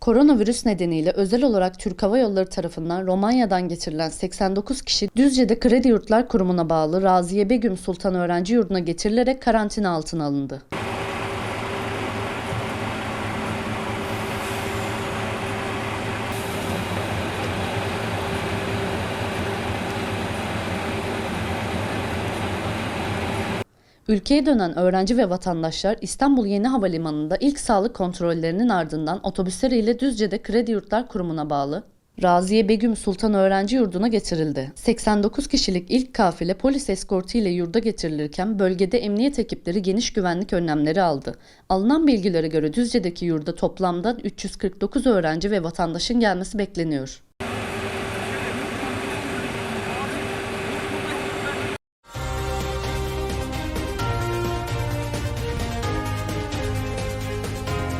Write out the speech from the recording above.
Koronavirüs nedeniyle özel olarak Türk Hava Yolları tarafından Romanya'dan getirilen 89 kişi Düzce'de Kredi Yurtlar Kurumu'na bağlı Raziye Begüm Sultan Öğrenci Yurdu'na getirilerek karantina altına alındı. Ülkeye dönen öğrenci ve vatandaşlar İstanbul Yeni Havalimanı'nda ilk sağlık kontrollerinin ardından otobüsleriyle Düzce'de Kredi Yurtlar Kurumu'na bağlı Raziye Begüm Sultan Öğrenci Yurdu'na getirildi. 89 kişilik ilk kafile polis eskortu ile yurda getirilirken bölgede emniyet ekipleri geniş güvenlik önlemleri aldı. Alınan bilgilere göre Düzce'deki yurda toplamda 349 öğrenci ve vatandaşın gelmesi bekleniyor.